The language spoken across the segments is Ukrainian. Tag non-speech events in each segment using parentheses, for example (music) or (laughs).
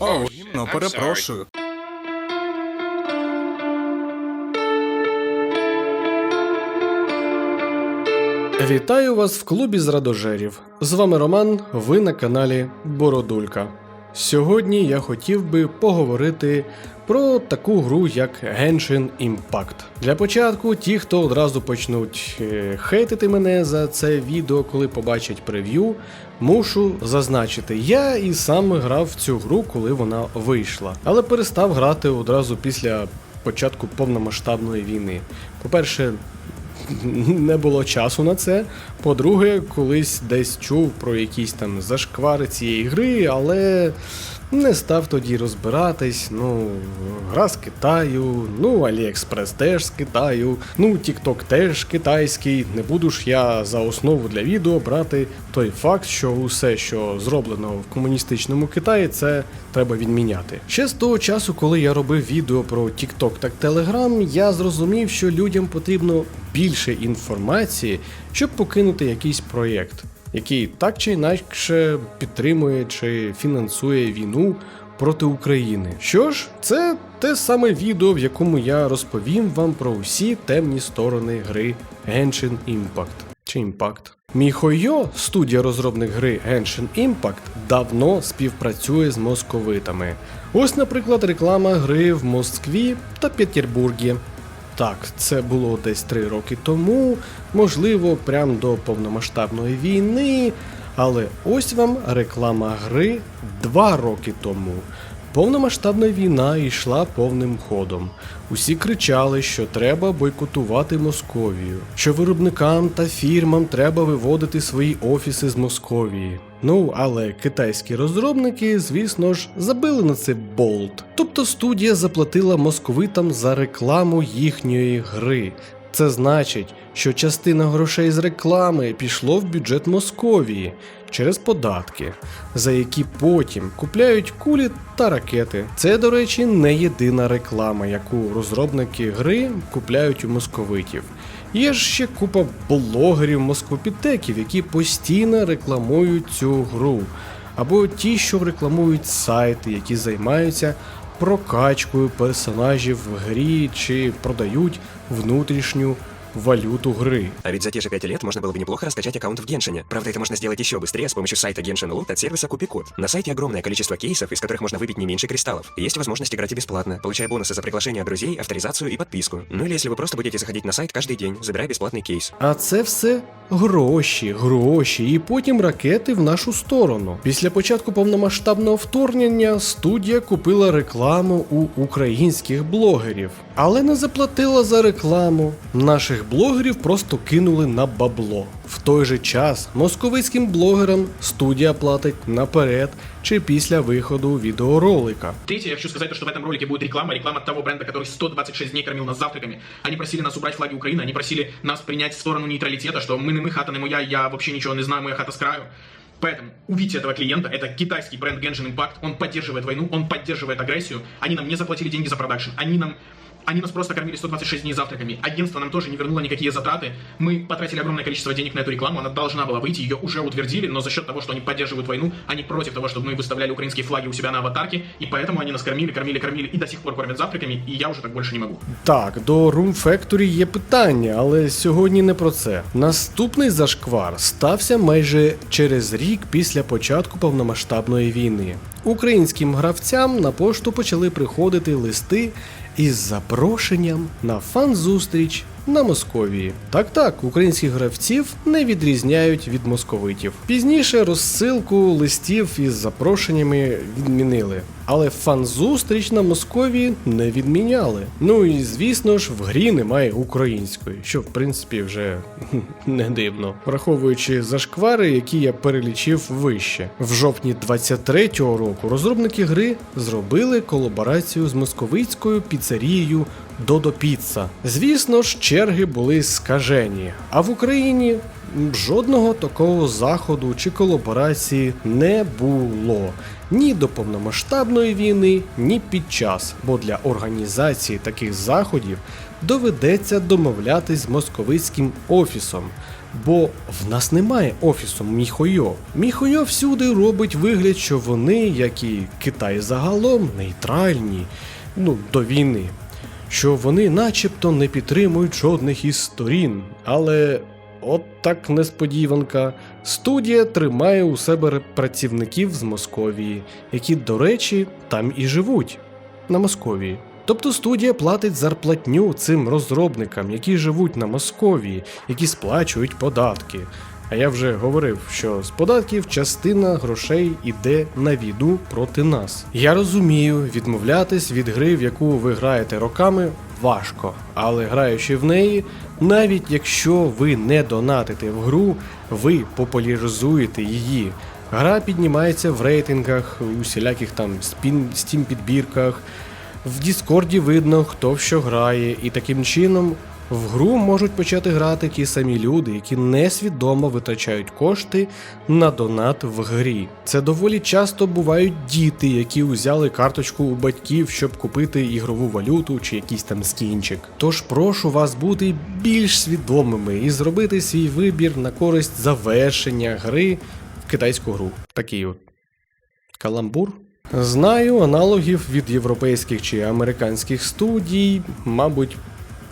О, гімно, перепрошую. Вітаю вас в клубі з радожерів. З вами Роман, ви на каналі Бородулька. Сьогодні я хотів би поговорити про таку гру, як Genshin Impact. Для початку, ті, хто одразу почнуть е, хейтити мене за це відео, коли побачать прев'ю, мушу зазначити, я і сам грав в цю гру, коли вона вийшла, але перестав грати одразу після початку повномасштабної війни. По-перше, (laughs) не було часу на це. По-друге, колись десь чув про якісь там зашквари цієї гри, але не став тоді розбиратись. Ну, гра з Китаю, ну, Аліекспрес теж з Китаю, ну, TikTok теж китайський. Не буду ж я за основу для відео брати той факт, що усе, що зроблено в комуністичному Китаї, це треба відміняти. Ще з того часу, коли я робив відео про TikTok та Telegram, я зрозумів, що людям потрібно більше інформації, щоб покинути якийсь проєкт, який так чи інакше підтримує чи фінансує війну проти України. Що ж, це те саме відео, в якому я розповім вам про усі темні сторони гри Genshin Impact. Чи Impact. Міхойо, студія розробник гри Genshin Impact, давно співпрацює з московитами. Ось, наприклад, реклама гри в Москві та Петербургі. Так, це було десь три роки тому, можливо, прямо до повномасштабної війни. Але ось вам реклама гри два роки тому. Повномасштабна війна йшла повним ходом. Усі кричали, що треба бойкотувати Московію, що виробникам та фірмам треба виводити свої офіси з Московії. Ну, але китайські розробники, звісно ж, забили на це болт. Тобто студія заплатила московитам за рекламу їхньої гри. Це значить, що частина грошей з реклами пішло в бюджет Московії через податки, за які потім купляють кулі та ракети. Це, до речі, не єдина реклама, яку розробники гри купляють у московитів. Є ж ще купа блогерів москвопітеків, які постійно рекламують цю гру, або ті, що рекламують сайти, які займаються прокачкою персонажів в грі чи продають внутрішню валюту гри. А ведь за те же 5 лет можно было бы неплохо раскачать аккаунт в Геншине. Правда, это можно сделать еще быстрее с помощью сайта Genshin Loot от сервиса Купикод. На сайте огромное количество кейсов, из которых можно выбить не меньше кристаллов. И есть возможность играть и бесплатно, получая бонусы за приглашение друзей, авторизацию и подписку. Ну или если вы просто будете заходить на сайт каждый день, забирая бесплатный кейс. А це все гроші, гроші, і потім ракети в нашу сторону. Після початку повномасштабного вторгнення студія купила рекламу у українських блогерів, але не заплатила за рекламу. Наших блогерів просто кинули на бабло. В той же час московицьким блогерам студія платить наперед чи після виходу відеоролика. Третье, я хочу сказать, то, что в этом ролике будет реклама, реклама того бренда, который 126 дней кормил нас завтраками. Они просили нас убрать флаги Украины, они просили нас принять сторону нейтралитета, что мы не мы хата, не моя, я вообще ничего не знаю, моя хата с краю. Поэтому увидите этого клиента, это китайский бренд Genshin Impact, он поддерживает войну, он поддерживает агрессию, они нам не заплатили деньги за продакшн, они нам они нас просто кормили 126 дней завтраками. Агентство нам тоже не вернуло никакие затраты. Мы потратили огромное количество денег на эту рекламу. Она должна была выйти, ее уже утвердили, но за счет того, что они поддерживают войну, они против того, чтобы мы выставляли украинские флаги у себя на аватарке, и поэтому они нас кормили, кормили, кормили и до сих пор кормят завтраками, и я уже так больше не могу. Так, до Room Factory є питання, але сьогодні не про це. Наступний зашквар стався майже через рік після початку повномасштабної війни. Українським гравцям на пошту почали приходити листи із запрошенням на фан-зустріч на Московії. Так так, українських гравців не відрізняють від московитів. Пізніше розсилку листів із запрошеннями відмінили. Але фан-зустріч на Московії не відміняли. Ну і звісно ж, в грі немає української, що в принципі вже (laughs) не дивно, враховуючи зашквари, які я перелічив вище. В жовтні 23-го року розробники гри зробили колаборацію з московицькою піцерією Додо Піца. Звісно ж, черги були скажені, а в Україні жодного такого заходу чи колаборації не було ні до повномасштабної війни, ні під час, бо для організації таких заходів доведеться домовлятись з московицьким офісом. Бо в нас немає офісу Міхойо. Міхойо всюди робить вигляд, що вони, як і Китай загалом, нейтральні ну, до війни. Що вони начебто не підтримують жодних із сторін. Але от так несподіванка. Студія тримає у себе працівників з Московії, які, до речі, там і живуть на Московії. Тобто студія платить зарплатню цим розробникам, які живуть на Московії, які сплачують податки. А я вже говорив, що з податків частина грошей іде на війну проти нас. Я розумію, відмовлятись від гри, в яку ви граєте роками, важко, але граючи в неї, навіть якщо ви не донатите в гру, ви популяризуєте її. Гра піднімається в рейтингах, у всіляких там стім підбірках. В Діскорді видно, хто в що грає, і таким чином в гру можуть почати грати ті самі люди, які несвідомо витрачають кошти на донат в грі. Це доволі часто бувають діти, які узяли карточку у батьків, щоб купити ігрову валюту чи якийсь там скінчик. Тож прошу вас бути більш свідомими і зробити свій вибір на користь завершення гри в китайську гру. Такий от каламбур. Знаю, аналогів від європейських чи американських студій, мабуть,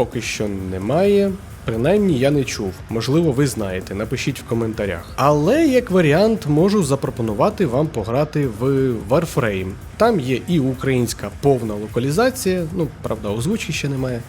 поки що немає. Принаймні я не чув. Можливо, ви знаєте, напишіть в коментарях. Але як варіант можу запропонувати вам пограти в Warframe. Там є і українська повна локалізація, ну правда, озвучки ще немає.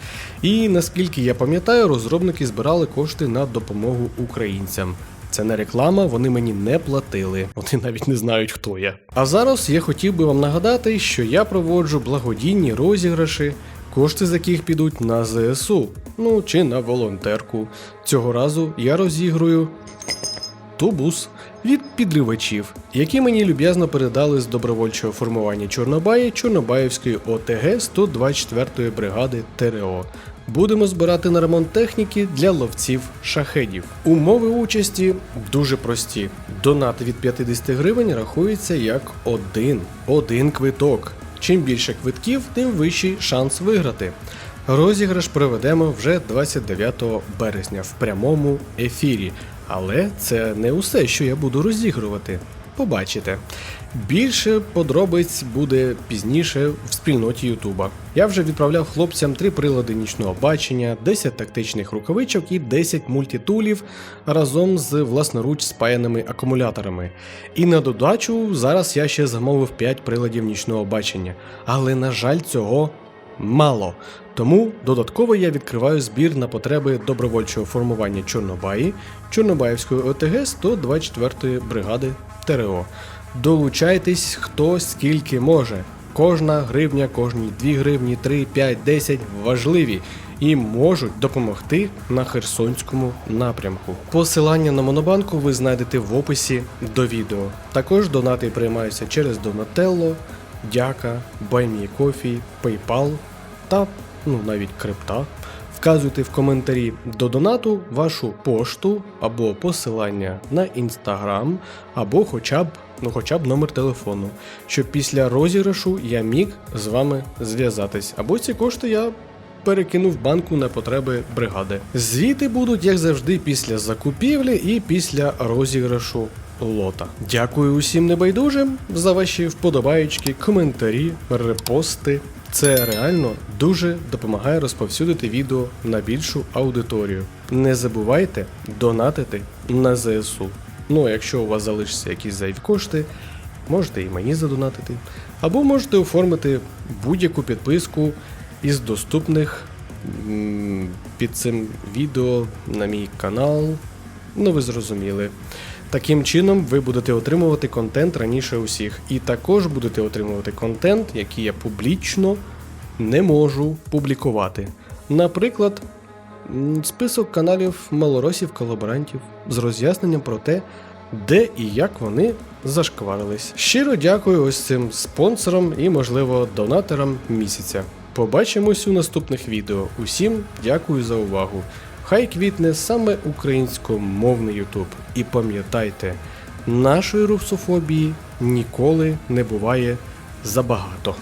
І наскільки я пам'ятаю, розробники збирали кошти на допомогу українцям. Це не реклама, вони мені не платили. Вони навіть не знають, хто я. А зараз я хотів би вам нагадати, що я проводжу благодійні розіграші, кошти з яких підуть на ЗСУ, ну чи на волонтерку. Цього разу я розігрую тубус від підривачів, які мені люб'язно передали з добровольчого формування Чорнобаї Чорнобаївської ОТГ 124-ї бригади ТРО. Будемо збирати на ремонт техніки для ловців шахедів. Умови участі дуже прості. Донат від 50 гривень рахується як один, один квиток. Чим більше квитків, тим вищий шанс виграти. Розіграш проведемо вже 29 березня в прямому ефірі. Але це не усе, що я буду розігрувати. Побачите. Більше подробиць буде пізніше в спільноті Ютуба. Я вже відправляв хлопцям три прилади нічного бачення, 10 тактичних рукавичок і 10 мультитулів разом з власноруч спаяними акумуляторами. І на додачу зараз я ще замовив 5 приладів нічного бачення. Але на жаль, цього мало. Тому додатково я відкриваю збір на потреби добровольчого формування Чорнобаї, Чорнобаївської ОТГ 124-ї бригади ТРО. Долучайтесь хто скільки може. Кожна гривня, кожні 2 гривні, 3, 5, 10 важливі і можуть допомогти на Херсонському напрямку. Посилання на Монобанку ви знайдете в описі до відео. Також донати приймаються через Donatello, Дяка, BuyMeCoffee, PayPal та ну навіть крипта. Вказуйте в коментарі до донату вашу пошту або посилання на інстаграм, або хоча б ну хоча б номер телефону, щоб після розіграшу я міг з вами зв'язатись. Або ці кошти я перекину в банку на потреби бригади. Звіти будуть, як завжди, після закупівлі і після розіграшу лота. Дякую усім небайдужим за ваші вподобаючки, коментарі, репости. Це реально дуже допомагає розповсюдити відео на більшу аудиторію. Не забувайте донатити на ЗСУ. Ну, а якщо у вас залишаться якісь зайві кошти, можете і мені задонатити. Або можете оформити будь-яку підписку із доступних під цим відео на мій канал. Ну, ви зрозуміли. Таким чином, ви будете отримувати контент раніше усіх. І також будете отримувати контент, який я публічно не можу публікувати. Наприклад, список каналів малоросів-колаборантів з роз'ясненням про те, де і як вони зашкварились. Щиро дякую ось цим спонсорам і, можливо, донаторам місяця. Побачимось у наступних відео. Усім дякую за увагу. Хай квітне саме українськомовний Ютуб. І пам'ятайте, нашої русофобії ніколи не буває забагато.